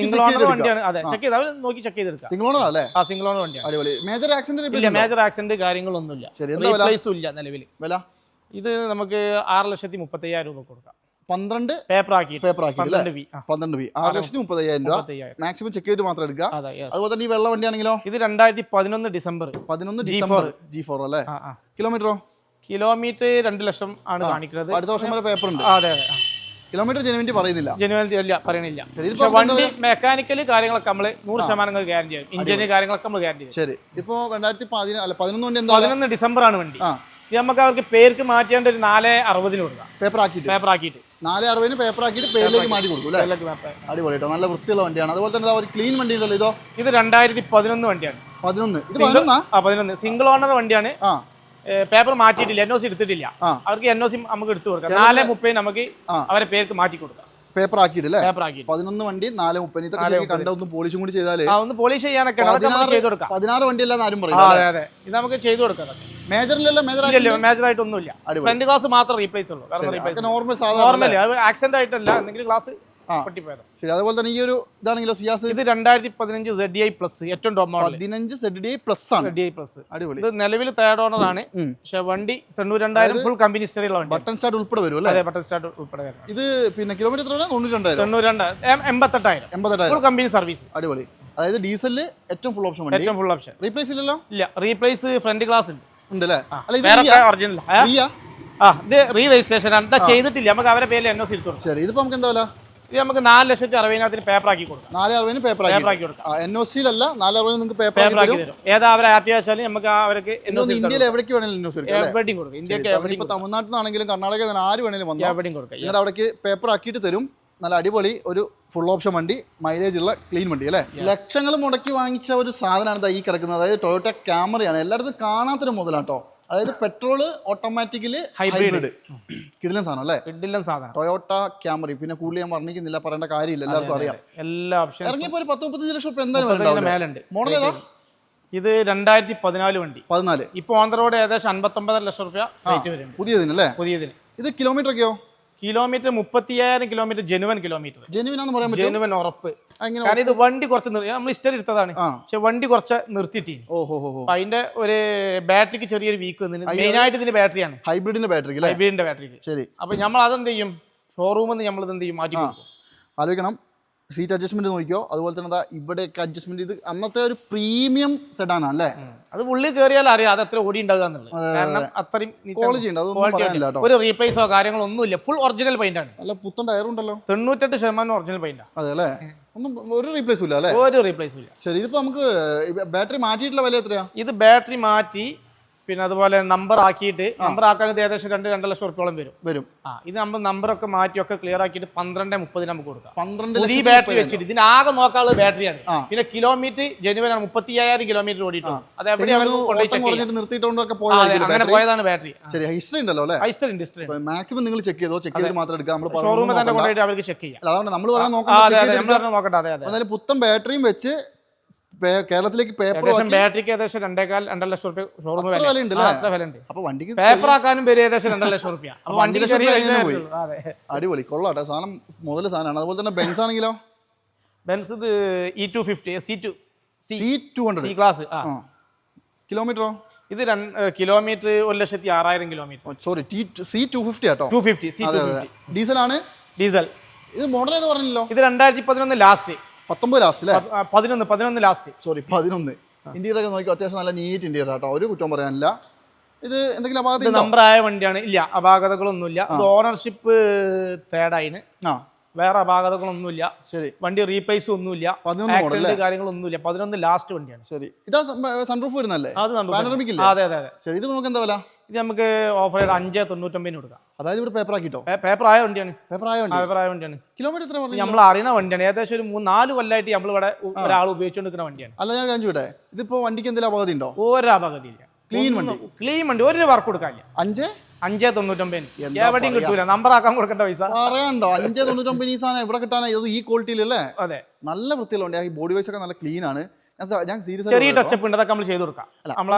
സിംഗിൾ ഓണർ വണ്ടിയാണ്. അതെ ചെക്ക് ചെയ്ത് അവർ നോക്കി ചെക്ക് ചെയ്തെടുക്കാം. സിംഗിൾ ഓണർ അല്ലേ ആ സിംഗിൾ ഓണർ വണ്ടിയാണ്. അടിപൊളി. മേജർ ആക്സിഡന്റ് ഇല്ല മേജർ ആക്സിഡന്റ് കാര്യങ്ങളൊന്നുമില്ല. റീപ്ലേസും ഇല്ല നിലവിൽ. വില? ഇത് നമുക്ക് ആറ് ലക്ഷത്തി മുപ്പത്തയ്യായിരം രൂപ കൊടുക്കാം. പന്ത്രണ്ട് പേപ്പർ ആക്കി പന്ത്രണ്ട് വി. ആറ് ലക്ഷത്തി മുപ്പത്തയ്യായിരം രൂപ. മാക്സിമം ചെക്ക് ചെയ്തിട്ട് മാത്രം എടുക്കുക. അതെ അതുപോലെ തന്നെ ഈ വെള്ള വണ്ടിയാണെങ്കിലോ ഇത് രണ്ടായിരത്തി പതിനൊന്ന് ഡിസംബർ. പതിനൊന്ന് ഡിസംബർ. ജി ഫോർ അല്ലേ? കിലോമീറ്ററോ കിലോമീറ്റർ രണ്ട് ലക്ഷം ആണ് കാണിക്കുന്നത്. അടുത്ത വർഷം വരെ പേപ്പർ ഉണ്ട്. അതെ അതെ കിലോമീറ്റർ ജനുവിറ്റി പറയുന്നില്ല. ജനുവൽ അല്ല പറയുന്നില്ല പക്ഷെ വണ്ടി മെക്കാനിക്കൽ കാര്യങ്ങളൊക്കെ നമ്മൾ നൂറ് ശതമാനം ഗ്യാരണ്ടി ചെയ്യും. ഇഞ്ചിന് കാര്യങ്ങളൊക്കെ നമ്മൾ ഗ്യാരണ്ടി ചെയ്യും. ശരി. ഇപ്പോ രണ്ടായിരത്തി പതിന അല്ല പതിനൊന്ന് വണ്ടി എന്താ? പതിനൊന്ന് ഡിസംബർ ആണ് വണ്ടി ഇത് നമുക്ക് അവർക്ക് പേർക്ക് മാറ്റേണ്ട ഒരു നാല് അറുപതിന് കൊടുക്കാം. പേപ്പർ ആക്കിയിട്ട്. പേപ്പർ ആക്കിയിട്ട്. നാല് അറുപതിന് പേപ്പർ ആക്കിയിട്ട് പേരിലേക്ക് മാറ്റി കൊടുക്കും അല്ലേ? അടിപൊളി കേട്ടോ. നല്ല വൃത്തിയുള്ള വണ്ടിയാണ്. അതുപോലെ തന്നെ ഒരു ക്ലീൻ വണ്ടി ഉണ്ടല്ലോ ഇതോ? ഇത് രണ്ടായിരത്തി പതിനൊന്ന് വണ്ടിയാണ്. പതിനൊന്ന്. ഇത് പതിനൊന്നാ? പതിനൊന്ന്. സിംഗിൾ ഓണർ വണ്ടിയാണ്. ആ. പേപ്പർ മാറ്റിയിട്ടില്ല എൻ ഒ സി എടുത്തിട്ടില്ല. അവർക്ക് എൻ ഒ സി നമുക്ക് എടുത്തു കൊടുക്കാം. നാല് മുപ്പതിന് നമുക്ക്. അവരെ പേർക്ക് മാറ്റി കൊടുക്കാം. പേപ്പർ ആക്കിയിട്ടില്ലേ പേപ്പർ ആക്കി പതിനൊന്ന് വണ്ടി നാല് മുപ്പതിന് ഇത്ര കണ്ട ഒന്ന് പോളിഷും കൂടി ചെയ്താലേ ഒന്ന് പോളിഷ് ചെയ്യാനൊക്കെ ചെയ്ത് കൊടുക്കാം. പതിനാറ് വണ്ടി അല്ലാന്ന് ആരും ആ, പറയില്ല അതെ അതെ. ഇത് നമുക്ക് ചെയ്തു കൊടുക്കാം. മേജറിലല്ലോ മേജർ മേജർ ആയിട്ടൊന്നുമില്ല ഫ്രണ്ട് ഗ്ലാസ് മാത്രം റീപ്ലേസ് ഉള്ളൂ. നോർമൽ അത് ആക്സിഡന്റ് ആയിട്ടല്ല. എന്തെങ്കിലും ഗ്ലാസ്. പൊട്ടിപ്പോയത്. ശരി അതുപോലെ തന്നെ ഈ ഒരു ഇതാണെങ്കിലോ സിയാസ്? ഇത് രണ്ടായിരത്തി പതിനഞ്ച് സെഡ് ഐ പ്ലസ് ഏറ്റവും ടോപ്പ് മോഡൽ പതിനഞ്ച് സെഡ് ഐ പ്ലസ് ആണ്. സെഡ് ഐ പ്ലസ് അടിപൊളി. ഇത് നിലവിൽ തേർഡ് ഓണർ ആണ്. പക്ഷെ വണ്ടി തൊണ്ണൂറ്റി ഫുൾ കമ്പനി ഹിസ്റ്ററിയുള്ള വണ്ടി ബട്ടൺ സ്റ്റാർട്ട് ഉൾപ്പെടെ വരും അല്ലേ? ബട്ടൺ സ്റ്റാർട്ട് ഉൾപ്പെടെ വരും ഇത് പിന്നെ കിലോമീറ്റർ എത്രയാണ്? തൊണ്ണൂറ്റി രണ്ടായിരം തൊണ്ണൂറ്റി എൺപത്തെട്ടായിരം. എൺപത്തെട്ടായിരം. ഫുൾ കമ്പനി സർവീസ് അടിപൊളി. അതായത് ഡീസലിൽ ഏറ്റവും ഫുൾ ഓപ്ഷൻ ഏറ്റവും ഫുൾ ഓപ്ഷൻ റീപ്ലേസ് ഇല്ലല്ലോ? ഇല്ല റീപ്ലേസ് ഫ്രണ്ട് ഗ്ലാസ് ഉണ്ട്. ഉണ്ട് അല്ലേ ഒറിജിനൽ ആ. ഇത് റീ രജിസ്ട്രേഷൻ എന്താ ചെയ്തിട്ടില്ല. നമുക്ക് അവരെ പേരിൽ എൻ ഒ സി ശരി ഇതിപ്പോ നമുക്ക് എന്താ ഇത് നമുക്ക് നാല് ലക്ഷത്തി അറുപതിനായിരത്തിന് പേപ്പർ ആക്കി കൊടുക്കാം. നാല് അറുപതിന് പേപ്പർ പേപ്പർ ആക്കി ആക്കി കൊടുക്കാം. എൻ ഒ സിയിലല്ല നാല് അറുപതിന് നിങ്ങൾക്ക് ആക്കി തരും. ഏതാ അവരെ ആർ ടി വെച്ചാലും നമുക്ക് അവർക്ക് ഇന്ത്യയിൽ എവിടേക്ക് വേണമെങ്കിലും എവിടെയും കൊടുക്കും. ഇന്ത്യയ്ക്ക് എവിടെയും ഇപ്പൊ തമിഴ്നാട്ടിൽ നിന്നാണെങ്കിലും കർണാടകയിൽ നിന്ന് ആര് വേണമെങ്കിലും വന്നു എവിടെയും കൊടുക്കാം. എന്നിട്ട് അവിടേക്ക് പേപ്പർ ആക്കിയിട്ട് തരും. നല്ല അടിപൊളി ഒരു ഫുൾ ഓപ്ഷൻ വണ്ടി മൈലേജ് ഉള്ള ക്ലീൻ വണ്ടി അല്ലേ? ലക്ഷങ്ങൾ മുടക്കി വാങ്ങിച്ച ഒരു സാധനമാണ് ഈ കിടക്കുന്നത്. അതായത് ടൊയോട്ട ക്യാമറയാണ് എല്ലായിടത്തും കാണാത്തൊരു മുതലാട്ടോ അതായത് പെട്രോൾ ഓട്ടോമാറ്റിക്കലി ഹൈബ്രിഡ് കിടിലൻ സാധനം അല്ലേ? കിടിലൻ സാധനം. ടൊയോട്ട ക്യാമറി പിന്നെ കൂടുതൽ ഞാൻ വർണിക്കുന്നില്ല പറയേണ്ട കാര്യമില്ല എല്ലാവർക്കും അറിയാം. എല്ലാ ഓപ്ഷനും ഇറങ്ങിയപ്പോൾ ഒരു പത്ത് മുപ്പത്തഞ്ച് ലക്ഷം റുപ്യ എന്തായാലും മേലുണ്ട്. മോഡൽ ഏതാ? ഇത് രണ്ടായിരത്തി പതിനാല് വണ്ടി. പതിനാല്. ഇപ്പൊ ഓൺ ദ റോഡ് ഏകദേശം അൻപത്തൊമ്പതര ലക്ഷം റുപ്യ പുതിയതിന് അല്ലേ? പുതിയതിന്. ഇത് കിലോമീറ്റർ ഒക്കെയോ? കിലോമീറ്റർ മുപ്പത്തിയായിരം കിലോമീറ്റർ ജെനുവൻ കിലോമീറ്റർ. ജനുവൻ ഉറപ്പ്. കാരണം ഇത് വണ്ടി കുറച്ച് നമ്മൾ ഇഷ്ടം എടുത്തതാണ്. പക്ഷെ വണ്ടി കുറച്ച് നിർത്തിയിട്ട് അപ്പൊ അതിന്റെ ഒരു ബാറ്ററിക്ക് ചെറിയൊരു വീക്ക് വന്നിട്ട് മെയിൻ ആയിട്ട് ഇതിന്റെ ബാറ്ററിയാണ്. ഹൈബ്രിഡിന്റെ ബാറ്ററി ഹൈബ്രിഡിന്റെ ബാറ്ററിക്ക്. ശരി. അപ്പൊ നമ്മൾ അതെന്ത് ചെയ്യും? ഷോറൂമിൽ നിന്ന് നമ്മൾ എന്ത് ചെയ്യും? മാറ്റി ആലോചിക്കണം. സീറ്റ് അഡ്ജസ്റ്റ്മെന്റ് നോക്കിയോ അതുപോലെ തന്നെ ഇവിടെ ഇവിടെയൊക്കെ അഡ്ജസ്റ്റ്മെന്റ് ഇത് അന്നത്തെ ഒരു പ്രീമിയം സെഡാണ് അല്ലേ? അത് ഉള്ളിൽ കയറിയാൽ അറിയാം അത് എത്ര ഓടി ഉണ്ടാകുക കാരണം അത്രയും. ക്വാളിറ്റി ഉണ്ട്. അതൊന്നും പറയാനില്ല. കേട്ടോ. ഒരു റീപ്ലേസോ കാര്യങ്ങളോ ഒന്നുമില്ല. ഫുൾ ഒറിജിനൽ പെയിന്റ് ആണ്. അല്ല പുത്തൻ ടയർ ഉണ്ടല്ലോ. തൊണ്ണൂറ്റെട്ട് ശതമാനം ഒറിജിനൽ പെയിന്റ് അതെ അല്ലേ? ഒന്നും ഒരു റീപ്ലേസും ഇല്ല അല്ലേ? ഒരു റീപ്ലേസും ഇല്ല. ശരി ഇതിപ്പോ നമുക്ക് ബാറ്ററി മാറ്റിയിട്ടുള്ള വില എത്രയാ? ഇത് ബാറ്ററി മാറ്റി പിന്നെ അതുപോലെ നമ്പർ ആക്കിയിട്ട് നമ്പർ ആക്കാൻ ഏകദേശം രണ്ട് രണ്ട് ലക്ഷം റുപ്യോളം വരും. വരും. ആ ഇത് നമ്മൾ നമ്പറൊക്കെ മാറ്റി ഒക്കെ ക്ലിയർ ആക്കിയിട്ട് പന്ത്രണ്ട് മുപ്പതിന് നമുക്ക് കൊടുക്കാം. പന്ത്രണ്ട് ഈ ബാറ്ററി വെച്ചിട്ട് ഇതിന് ആകെ നോക്കാനുള്ള ബാറ്ററിയാണ്. പിന്നെ കിലോമീറ്റർ ജനുവരി ആണ് മുപ്പത്തി അയ്യായിരം കിലോമീറ്റർ ഓടിയിട്ടുണ്ട് അത് അങ്ങനെ പോയതാണ് ബാറ്ററി ശരി ഹിസ്റ്ററി ഉണ്ടല്ലോ അല്ലേ? ഐസ്റ്റർ ഇൻഡസ്ട്രി മാക്സിമം നിങ്ങൾ ചെക്ക് ചെയ്തോ? ചെക്ക് ചെയ്ത് മാത്രം എടുക്കാം. നമ്മൾ ഷോറൂമിൽ തന്നെ കൊണ്ടുപോയിട്ട് അവർക്ക് ചെക്ക് ചെയ്യാം. അതുകൊണ്ട് നമ്മൾ പറഞ്ഞാൽ നോക്കണ്ട പുത്തൻ ബാറ്ററിയും വെച്ച് കേരളത്തിലേക്ക് പേപ്പർ ബാറ്ററിക്ക് ഏകദേശം രണ്ടേകാൽ രണ്ടര ലക്ഷം റുപ്യ ഷോറൂം വിലയുണ്ട്. അപ്പൊ വണ്ടിക്ക് പേപ്പർ ആക്കാനും പേര് ഏകദേശം രണ്ടര ലക്ഷം റുപ്യ. അപ്പൊ വണ്ടി അടിപൊളി. കൊള്ളാട്ടെ സാധനം മുതൽ സാധനമാണ്. അതുപോലെ തന്നെ ബെൻസ് ആണെങ്കിലോ? ബെൻസ് ഇത് E two fifty C two C two two C hundred class കിലോമീറ്ററോ ഇത് കിലോമീറ്റർ ഒരു ലക്ഷത്തി ആറായിരം kilometre sorry C two fifty ആട്ടോ? ടു ഫിഫ്റ്റി സി ഫിഫ്റ്റി ഡീസലാണ് ഡീസൽ ഇത് മോഡൽ ഏത് പറഞ്ഞല്ലോ ഇത് രണ്ടായിരത്തി പതിനൊന്ന് ലാസ്റ്റ് പത്തൊമ്പത് ലാസ്റ്റ് അല്ലേ പതിനൊന്ന് പതിനൊന്ന് ലാസ്റ്റ് സോറി പതിനൊന്ന്. ഇന്റീരിയർ ഒക്കെ നോക്കി അത്യാവശ്യം നല്ല നീറ്റ് ഇന്ത്യയുടെ കേട്ടോ ഒരു കുറ്റം പറയാനില്ല. ഇത് എന്തെങ്കിലും അപാകത നമ്പർ ആയ വണ്ടിയാണ്. ഇല്ല അപാകതകളൊന്നുമില്ല. ഇത് ഓണർഷിപ്പ് തേർഡായിന് ആ. വേറെ അപാകതകളൊന്നുമില്ല. ശരി. വണ്ടി റീപ്ലേസ് ഒന്നുമില്ല. പതിനൊന്ന് കാര്യങ്ങളൊന്നുമില്ല. പതിനൊന്ന് ലാസ്റ്റ് വണ്ടിയാണ്. ശരി. ഇതാ സൺറൂഫ് വരുന്നല്ലേ അത് അതെ അതെ അതെ. ശരി ഇത് നമുക്ക് എന്താ വില? ഇത് നമുക്ക് ഓഫർ ചെയ്ത് അഞ്ച് തൊണ്ണൂറ്റൊമ്പതിന് കൊടുക്കാം. അതായത് ഇവിടെ പേപ്പർ ആക്കിട്ടോ? പേപ്പർ ആയ വണ്ടിയാണ്. പേപ്പർ ആയ വണ്ടി പേപ്പർ ആയ വണ്ടിയാണ്. കിലോമീറ്റർ എത്ര പറഞ്ഞു നമ്മൾ അറിയുന്ന വണ്ടിയാണ്. ഏകദേശം ഒരു മൂന്ന് നാല് കൊല്ലമായിട്ട് നമ്മൾ ഇവിടെ ഒരാൾ ഉപയോഗിച്ചുകൊണ്ടിരിക്കുന്ന വണ്ടിയാണ്. അല്ല ഞാൻ കാണിച്ചു വിട്ടെ. ഇതിപ്പോ വണ്ടിക്ക് എന്തെങ്കിലും അപകടം ഉണ്ടോ? ഒരു അപകടം ഇല്ല ക്ലീൻ വണ്ടി. ക്ലീൻ വണ്ടി. ഒരു വർക്ക് കൊടുക്കാനില്ല. അഞ്ച്? അഞ്ചേ തൊണ്ണൂറ്റൊമ്പതിന്. എവിടെയും? കിട്ടൂല. നമ്പർ ആക്കാൻ കൊടുക്കേണ്ട പൈസ. പറയാണ്ടോ? അഞ്ചേ തൊണ്ണൂറ്റൊമ്പത് ഈ സാധനം ഇവിടെ കിട്ടാനാ? ഇത് ഈ ക്വാളിറ്റിയിലല്ലേ അതെ. നല്ല വൃത്തിയുള്ള വണ്ടി ഈ ബോഡി വൈസ് ഒക്കെ നല്ല ക്ലീൻ ആണ്. ഞാൻ സീരിയസ് ചെറിയ ടച്ചപ്പ് ഉണ്ട്. അതൊക്കെ നമ്മൾ ചെയ്ത് കൊടുക്കാം. നമ്മൾ.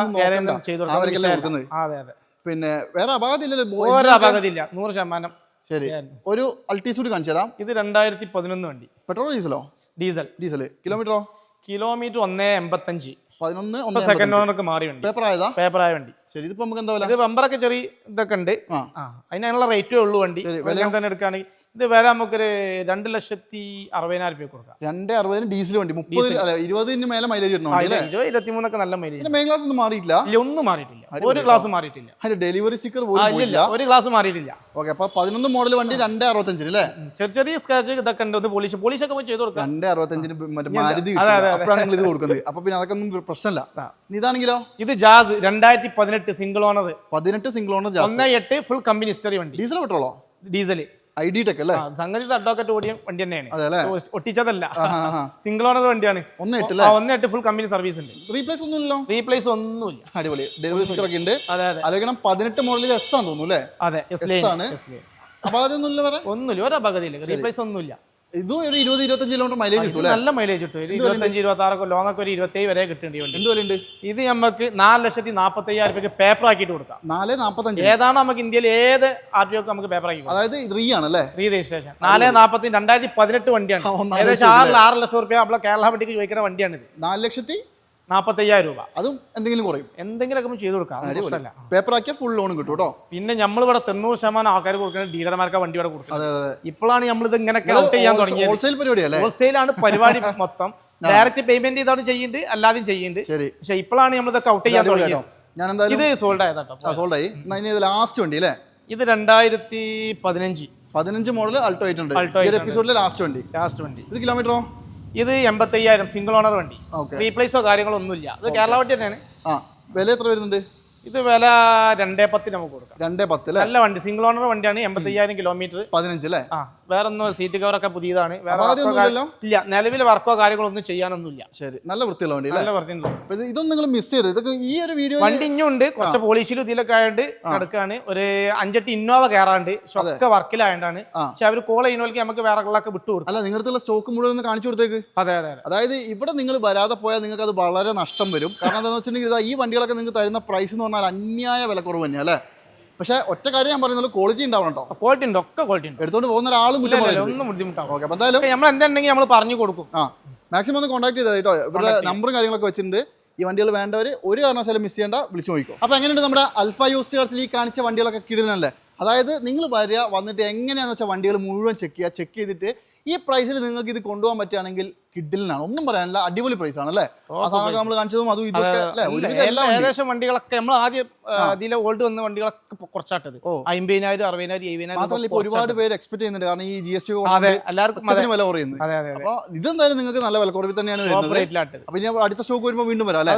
ചെയ്ത് കൊടുക്കാം അതെ അതെ. പിന്നെ വേറെ അപകടം ഒരു അപകടമില്ല നൂറ് ശതമാനം. ശരി. ഒരു അൾട്ടീസൂഡ് കാണിച്ചു തരാം. ഇത് രണ്ടായിരത്തി പതിനൊന്ന് വണ്ടി. പെട്രോൾ ഡീസലോ? ഡീസൽ. ഡീസൽ കിലോമീറ്ററോ? കിലോമീറ്റർ ഒന്നേ എൺപത്തഞ്ച്. പതിനൊന്ന് സെക്കൻഡ് ഓണർക്ക് മാറി വണ്ടി. പേപ്പർ ആയതാ? പേപ്പർ ആയ വണ്ടി. ശരി ഇതിപ്പോ നമുക്ക് എന്താ ഇത് ബമ്പറൊക്കെ ചെറിയ ഇതൊക്കെ ഉണ്ട്. അതിനുള്ള റേറ്റേ ഉള്ളൂ വണ്ടി. തന്നെ എടുക്കുകയാണെങ്കിൽ ഇത് വരാൻ നമുക്കൊരു രണ്ട് ലക്ഷത്തി അറുപതിനായിരം രൂപ കൊടുക്കാം. രണ്ട് അറുപതിന് ഡീസൽ വണ്ടി. മുപ്പത് അല്ല ഇരുപതിന് മേലെ മൈലേജ് കിട്ടണം ഇരുപത് ഇരുപത്തിമൂന്നൊക്കെ നല്ല മൈലേജ് മെയിൻ ക്ലാസ് ഒന്നും മാറിയിട്ടില്ല. ഇല്ല ഒന്നും മാറിയിട്ടില്ല. ഒരു ക്ലാസ് മാറിയിട്ടില്ല. അതിന്റെ ഡെലിവറി സ്റ്റിക്കർ പോലും പോയില്ല ഒരു ക്ലാസ് മാറിയിട്ടില്ല. ഓക്കെ അപ്പൊ പതിനൊന്ന് മോഡൽ വണ്ടി രണ്ട് അറുപത്തഞ്ചിന് അല്ലേ. ചെറിയ ചെറിയ സ്ക്രാച്ച് ഇതൊക്കെ ഉണ്ട്. ഒന്ന് പോലീസ് ഒക്കെ പോയി ചെയ്ത് കൊടുക്കാം. രണ്ട് അറുപത്തഞ്ചിന് മറ്റേ. മാരുതി. അപ്പോഴാണ് നിങ്ങൾ ഇത് കൊടുക്കുന്നത്. അപ്പൊ പിന്നെ അതൊക്കെ ഒന്നും പ്രശ്നമല്ല. ഇതാണെങ്കിലോ? ഇത് ജാസ് രണ്ടായിരത്തി പതിനെട്ട് സിംഗിൾ ഓണർ പതിനെട്ട് സിംഗിൾ ഓണർ ജാസ്. ഒന്ന് എട്ട് ഫുൾ കമ്പനി ഹിസ്റ്ററി വണ്ടി. ഡീസൽ പെട്രോളോ? ഡീസൽ ഐ ഡി ടെക് അല്ലേ? സംഗതി അഡ്വക്കറ്റ് ഓടിയ വണ്ടി തന്നെയാണ്. ഒട്ടിച്ചതല്ല. സിംഗിൾ ഓണർ വണ്ടിയാണ്. ഒന്ന് എട്ട് ഒന്ന് എട്ട് ഫുൾ കമ്പനി സർവീസ് ഉണ്ട്. റീപ്ലേസ് ഒന്നുമില്ലല്ലോ? റീപ്ലേസ് ഒന്നുമില്ല. അടിപൊളി. ഡെലിവറി സ്റ്റിക്കർ ഒക്കെ ഉണ്ട്. അതെ അതെ. ആലോചിക്കണം പതിനെട്ട് മോഡലിൽ എസ് ആണെന്ന് തോന്നുന്നു അല്ലേ? അതെ എസ് ആണ്. വേറെ? ഒന്നുമില്ല ഒരു അപകടമില്ല റീപ്ലേസ് ഒന്നുമില്ല. ഇതും ഒരു ഇരുപത് ഇരുപത്തഞ്ച് കിലോമീറ്റർ മൈലേജ് കിട്ടും നല്ല മൈലേജ് കിട്ടും. ഇരുപത്തഞ്ച് ഇരുപത്തി ആറൊക്കെ ലോങ് ഒക്കെ ഒരു ഇരുപത്തേഴ് വരെ കിട്ടേണ്ടി വണ്ടി എന്ത് വിലയുണ്ട്? ഇത് നമുക്ക് നാല് ലക്ഷത്തി നാൽപ്പത്തി അയ്യായിരം രൂപയ്ക്ക് പേപ്പർ ആക്കിയിട്ട് കൊടുക്കാം. നാല് നാപ്പത്തഞ്ച്. ഏതാണ് നമുക്ക് ഇന്ത്യയിൽ ഏത് ആർ ടി ഒക്കെ നമുക്ക് പേപ്പർ ആക്കി അതായത് റീ ആണല്ലേ റീ രജിസ്ട്രേഷൻ നാല് നാൽപ്പത്തി രണ്ടായിരത്തി പതിനെട്ട് വണ്ടിയാണ്. ഏകദേശം ആറ് ആറ് ലക്ഷം റുപ്യ നമ്മളെ കേരള വണ്ടിക്ക് ചോദിക്കുന്ന വണ്ടിയാണിത്. നാല് ലക്ഷത്തി നാൽപ്പത്തി അയ്യായിരം രൂപ. അതും എന്തെങ്കിലും കുറയും. എന്തെങ്കിലും ഒക്കെ ചെയ്ത് കൊടുക്കാം. പേപ്പർ ആക്കിയാൽ ഫുൾ ലോൺ കിട്ടും കേട്ടോ. പിന്നെ നമ്മൾ ഇവിടെ തൊണ്ണൂറ് ശതമാനം ആൾക്കാർ കൊടുക്കുന്നത് ഡീലർമാർക്ക് വണ്ടി ഇവിടെ കൊടുക്കുന്നത്. ഇപ്പോഴാണ് നമ്മൾ ഇത് ഇങ്ങനെ ഔട്ട് ചെയ്യാൻ തുടങ്ങിയത്. ഹോൾസെയിൽ പരിപാടിയല്ലേ? ഹോൾസെയിലാണ് പരിപാടി മൊത്തം. ഡയറക്റ്റ് പേയ്മെന്റ് ചെയ്താണ് ചെയ്യുന്നുണ്ട് അല്ലാതെയും ചെയ്യുന്നുണ്ട് ശരി. പക്ഷെ ഇപ്പോഴാണ് നമ്മൾ ഇതൊക്കെ ഔട്ട് ചെയ്യാൻ തുടങ്ങിയത്. ഞാൻ എന്തായാലും ഇത് സോൾഡ് ആയതാട്ടോ ആയി. ഇനി ലാസ്റ്റ് വണ്ടി അല്ലേ? ഇത് രണ്ടായിരത്തി പതിനഞ്ച്. പതിനഞ്ച് മോഡൽ അൾട്ടോ ആയിട്ടുണ്ട് അൾട്ടോ ഈ ആയിട്ടുണ്ട്. എപ്പിസോഡിലെ ലാസ്റ്റ് വണ്ടി. ലാസ്റ്റ് വണ്ടി. ഇത് കിലോമീറ്ററോ ഇത് എൺപത്തയ്യായിരം സിംഗിൾ ഓണർ വണ്ടി. റീപ്ലേസോ കാര്യങ്ങളോ ഒന്നുമില്ല. ഇത് കേരള വണ്ടി തന്നെയാണ്. വില എത്ര വരുന്നുണ്ട്? ഇത് വില രണ്ടേ പത്തിന് നമുക്ക് കൊടുക്കാം. രണ്ടേ പത്ത് അല്ലേ നല്ല വണ്ടി സിംഗിൾ ഓണർ വണ്ടിയാണ് എൺപത്തയ്യായിരം കിലോമീറ്റർ പതിനഞ്ച് അല്ലേ ആ വേറെ ഒന്നും സീറ്റ് കവറൊക്കെ പുതിയതാണ് ഇല്ല. നിലവിൽ വർക്കോ കാര്യങ്ങളോ ഒന്നും ചെയ്യാനൊന്നുമില്ല. ശരി നല്ല വൃത്തിയുള്ള വണ്ടി നല്ല വൃത്തിയുള്ള ഇതൊന്നും നിങ്ങൾ മിസ് ചെയ്യരുത്. ഇതൊക്കെ ഈ ഒരു വീഡിയോ വണ്ടി ഇഞ്ഞുണ്ട് കുറച്ച് പോളിഷിലും ഇതിലൊക്കെ ആയതുകൊണ്ട് നടക്കുകയാണ് ഒരു അഞ്ചെട്ട് ഇന്നോവ കയറാണ്ട് ഒക്കെ വർക്കിലായതാണ്. പക്ഷെ അവർ കോൾ ചെയ്യുന്നവർക്ക് നമുക്ക് വേറെ കളൊക്കെ വിട്ടു കൊടുക്കും. അല്ല നിങ്ങളുടെ സ്റ്റോക്ക് മുഴുവൻ ഒന്ന് കാണിച്ചു കൊടുത്തേക്ക്. അതെ അതെ അതെ. അതായത് ഇവിടെ നിങ്ങൾ വരാതെ പോയാൽ നിങ്ങൾക്ക് അത് വളരെ നഷ്ടം വരും. കാരണം എന്താണെന്ന് വെച്ചിട്ടുണ്ടെങ്കിൽ ഈ വണ്ടികളൊക്കെ നിങ്ങൾക്ക് തരുന്ന പ്രൈസ് എന്ന് പറഞ്ഞാൽ അന്യായ വിലക്കുറവ് തന്നെയാണ് അല്ലേ? പക്ഷേ ഒറ്റ കാര്യം ഞാൻ പറയുന്നത് ക്വാളിറ്റി ഉണ്ടാവണം കേട്ടോ. ക്വാളിറ്റി ഉണ്ട് ഒക്കെ ക്വാളിറ്റി ഉണ്ട്. എടുത്തോണ്ട് പോകുന്ന ഒരാളും കുറ്റം ഒന്നും ബുദ്ധിമുട്ടാവും ഓക്കെ അപ്പോൾ എന്തായാലും നമ്മൾ എന്തുണ്ടെങ്കിൽ നമ്മൾ പറഞ്ഞു കൊടുക്കും. ആ മാക്സിമം ഒന്ന് കോൺടാക്ട് ചെയ്താൽ കേട്ടോ. ഇവരുടെ നമ്പറും കാര്യങ്ങളൊക്കെ വെച്ചിട്ടുണ്ട്. ഈ വണ്ടികൾ വേണ്ടവർ ഒരു കാരണവശാലും മിസ് ചെയ്യേണ്ട വിളിച്ചു നോക്കിക്കോ. അപ്പോൾ എങ്ങനെയുണ്ട് നമ്മുടെ അൽഫ യൂസ് കാർസിൽ ഈ കാണിച്ച വണ്ടികളൊക്കെ കിടലല്ലേ അതായത് നിങ്ങൾ വരിക വന്നിട്ട് എങ്ങനെയാണെന്ന് വെച്ചാൽ വണ്ടികൾ മുഴുവൻ ചെക്ക് ചെയ്യുക ചെക്ക് ചെയ്തിട്ട് ഈ പ്രൈസിൽ നിങ്ങൾക്ക് ഇത് കൊണ്ടുപോകാൻ പറ്റുകയാണെങ്കിൽ കിഡിലിനാണ്. ഒന്നും പറയാനില്ല അടിപൊളി പ്രൈസ് ആണ് അല്ലേ ആ സാധനമൊക്കെ നമ്മൾ കാണിച്ചതും അതും ഇതൊക്കെ ഏകദേശം വണ്ടികളൊക്കെ നമ്മൾ ആദ്യം അതിലെ ഓൾഡ് വന്ന വണ്ടികളൊക്കെ കുറച്ചാട്ടത്. അമ്പതിനായിരം അറുപതിനായിരം എഴുപതിനായിരം മാത്രമല്ല ഇപ്പൊ ഒരുപാട് പേര് എക്സ്പെക്ട് ചെയ്യുന്നുണ്ട്. കാരണം ഈ ജി എസ് ടി എല്ലാവർക്കും വില കുറയുന്നത് അപ്പൊ ഇതെന്തായാലും നിങ്ങൾക്ക് നല്ല വില കുറവിൽ തന്നെയാണ് വരുന്നത്. അപ്പൊ ഇനി അടുത്ത ഷോക്ക് വരുമ്പോൾ വീണ്ടും വരാം അല്ലേ?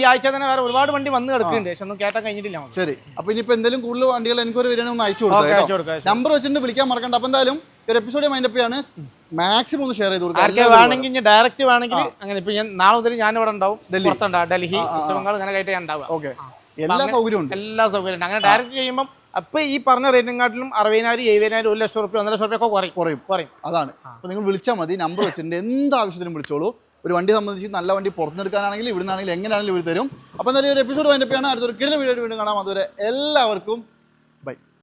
ഈ ആഴ്ച തന്നെ വേറെ ഒരുപാട് വണ്ടി വന്ന് കിടക്കുന്നുണ്ട്. പക്ഷെ ഒന്നും കേട്ടാൻ കഴിഞ്ഞിട്ടില്ല. ശരി. അപ്പൊ ഇനിയിപ്പോ എന്തെങ്കിലും കൂടുതൽ വണ്ടികൾ എനിക്ക് ഒരു ഒന്ന് അയച്ചു കൊടുക്കാം നമ്പർ വെച്ചിട്ട് വിളിക്കാൻ മറക്കണ്ട. അപ്പൊ എന്തായാലും ഒരു എപ്പിസോഡ് മൈൻഡ് അപ്പ് ആണ് മാക്സിമം ഒന്ന് ഷെയർ ചെയ്ത് കൊടുക്കുക വേണമെങ്കിൽ ഞാൻ ഡയറക്റ്റ് വേണമെങ്കിൽ അങ്ങനെ ഇപ്പൊ ഞാൻ നാളെ മുതൽ ഞാൻ ഇവിടെ ഉണ്ടാവും. ഡൽഹി. പുറത്തുണ്ടാവും ഡൽഹി വെസ്റ്റ് ബംഗാൾ ഇങ്ങനെ ആയിട്ട് ഞാൻ ഉണ്ടാവുക. ഓക്കെ എല്ലാ സൗകര്യവും ഉണ്ട്. എല്ലാ സൗകര്യം ഉണ്ട്. അങ്ങനെ ഡയറക്റ്റ് ചെയ്യുമ്പോൾ അപ്പൊ ഈ പറഞ്ഞ റേറ്റിനെക്കാട്ടിലും അറുപതിനായിരം എഴുപതിനായിരം ഒരു ലക്ഷം റുപ്യ ഒന്നര ലക്ഷം റുപ്യ ഒക്കെ കുറയും. കുറയും. കുറയും. അതാണ്. അപ്പൊ നിങ്ങൾ വിളിച്ചാൽ മതി. നമ്പർ വെച്ചിട്ടുണ്ട്. എന്ത് ആവശ്യത്തിനും വിളിച്ചോളൂ. ഒരു വണ്ടി സംബന്ധിച്ച് നല്ല വണ്ടി പുറത്തെടുക്കാനാണെങ്കിൽ ഇവിടുന്നാണെങ്കിൽ എങ്ങനെയാണെങ്കിലും ഇവർ തരും. അപ്പോൾ എന്തായാലും ഒരു എപ്പിസോഡ് വൈൻഡപ്പ് ആണ് അടുത്തൊരു കിഴിഞ്ഞ വീഡിയോ വീണ്ടും കാണാം. അതുവരെ എല്ലാവർക്കും